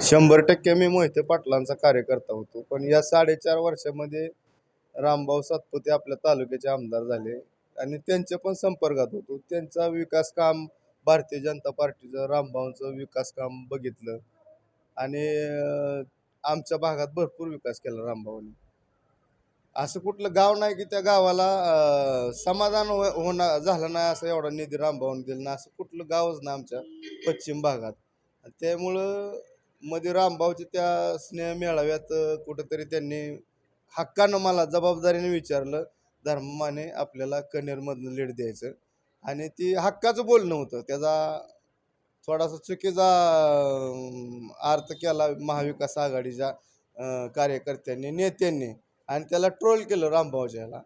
शंभर टक्के मी मोहिते पाटलांचा कार्यकर्ता होतो. पण या साडेचार वर्षामध्ये रामभाऊ सातपुते आपल्या तालुक्याचे आमदार झाले आणि त्यांच्या पण संपर्कात होतो. त्यांचा विकास काम भारतीय जनता पार्टीचं रामभाऊंचं विकास काम बघितलं आणि आमच्या भागात भरपूर विकास केला रामभाऊने. असं कुठलं गाव नाही की त्या गावाला समाधान हो-, होणार झालं नाही असं एवढा निधी रामभाऊने दिला ना असं कुठलं गावच ना आमच्या पश्चिम भागात. त्यामुळं मध्ये रामभाऊच्या त्या स्नेह मेळाव्यात कुठंतरी त्यांनी हक्कानं मला जबाबदारीने विचारलं धर्माने आपल्याला कनेरमधनं लीड द्यायचं. आणि ती हक्काचं बोलणं होतं. त्याचा थोडासा चुकीचा अर्थ केला महाविकास आघाडीच्या कार्यकर्त्यांनी नेत्यांनी. आणि त्याला ट्रोल केलं रामभाऊच्याला ह्याला.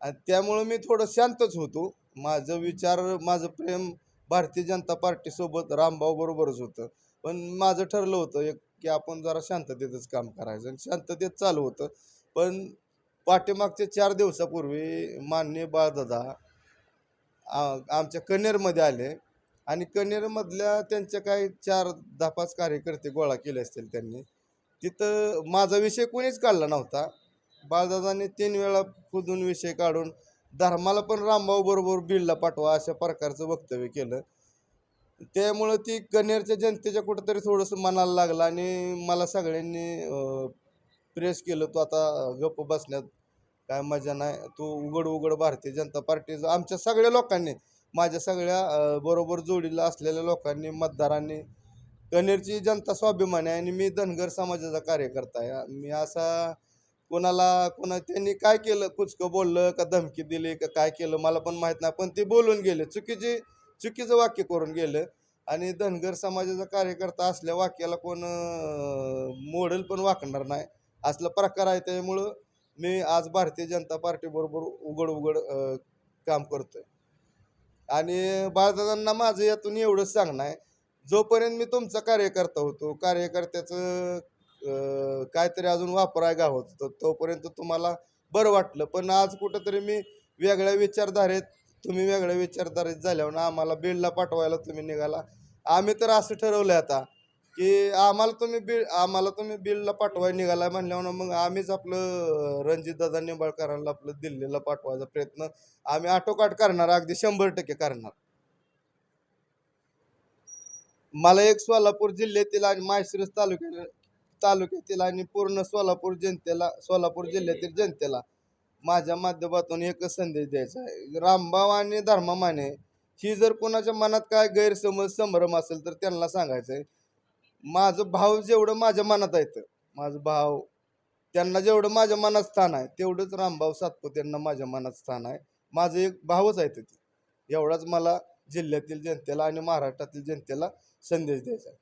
आणि त्यामुळं मी थोडं शांतच होतो. माझं विचार माझं प्रेम भारतीय जनता पार्टीसोबत रामभाऊ बरोबरच होतं. पण माझं ठरलं होतं एक की आपण जरा शांततेतच काम करायचं आणि शांततेत चालू होतं. पण पाठीमागच्या चार दिवसापूर्वी माननीय बाळदादा आमच्या कनेरमध्ये आले आणि कनेरमधल्या त्यांच्या काही चार दहा पाच कार्यकर्ते गोळा केले असतील त्यांनी. तिथं माझा विषय कोणीच काढला नव्हता. बाळदादाने तीन वेळा खुदून विषय काढून धर्माला पण रामभाऊ बरोबर बिलला पाठवा अशा प्रकारचं वक्तव्य केलं. त्यामुळं ती कनेरच्या जनतेच्या कुठंतरी थोडंसं मनाला लागलं आणि मला सगळ्यांनी प्रेस केलं तू आता गप्प बसण्यात काय मजा नाही तू उघड उघड भारतीय जनता पार्टीचं आमच्या सगळ्या लोकांनी माझ्या सगळ्या बरोबर जोडीला असलेल्या लोकांनी मतदारांनी कनेरची जनता स्वाभिमानी आहे आणि मी धनगर समाजाचा कार्यकर्ता आहे. मी असा कोणाला कोणा त्यांनी काय केलं कुचकं बोललं का धमकी दिली का काय केलं मला पण माहीत नाही पण ते बोलून गेले. चुकीची चुकीचं वाक्य करून गेलं. आणि धनगर समाजाचा कार्यकर्ता असल्या वाक्याला कोण मोडल पण वाकणार नाही. असला प्रकार आहे त्यामुळं मी आज भारतीय जनता पार्टीबरोबर उघड उघड काम करतोय. आणि बाळदादांना माझं यातून एवढंच सांगणं आहे. जोपर्यंत मी तुमचा कार्यकर्ता होतो कार्यकर्त्याचं काहीतरी अजून वापराय गाव होतं तोपर्यंत तुम्हाला बरं वाटलं. पण आज कुठंतरी मी वेगळ्या विचारधारेत तुम्ही वेगळ्या विचारधारित झाल्यावर आम्हाला बीडला पाठवायला तुम्ही निघाला. आम्ही तर असं ठरवलं आता की आम्हाला तुम्ही बीड आम्हाला तुम्ही बिलला पाठवाय निघाला म्हणल्यावर मग आम्हीच आपलं रणजितदादा निंबाळकरांना आपलं दिल्लीला पाठवायचा प्रयत्न आम्ही आटोकाट करणार अगदी शंभर टक्के करणार. मला एक सोलापूर जिल्ह्यातील आणि माळशिरस तालुक्या तालुक्यातील आणि पूर्ण सोलापूर जनतेला सोलापूर जिल्ह्यातील जनतेला माझ्या माध्यमातून एकच संदेश द्यायचा आहे. रामभाव आणि धर्मामाने ही जर कोणाच्या मनात काय गैरसमज संभ्रम असेल तर त्यांना सांगायचं आहे. माझं भाव जेवढं माझ्या मनात आहे माझं भाव त्यांना जेवढं माझ्या मनात स्थान आहे तेवढंच रामभाव रामभाऊ त्यांना माझ्या मनात स्थान आहे. माझं एक भावच आहे ते एवढाच मला जिल्ह्यातील जनतेला आणि महाराष्ट्रातील जनतेला संदेश द्यायचा आहे.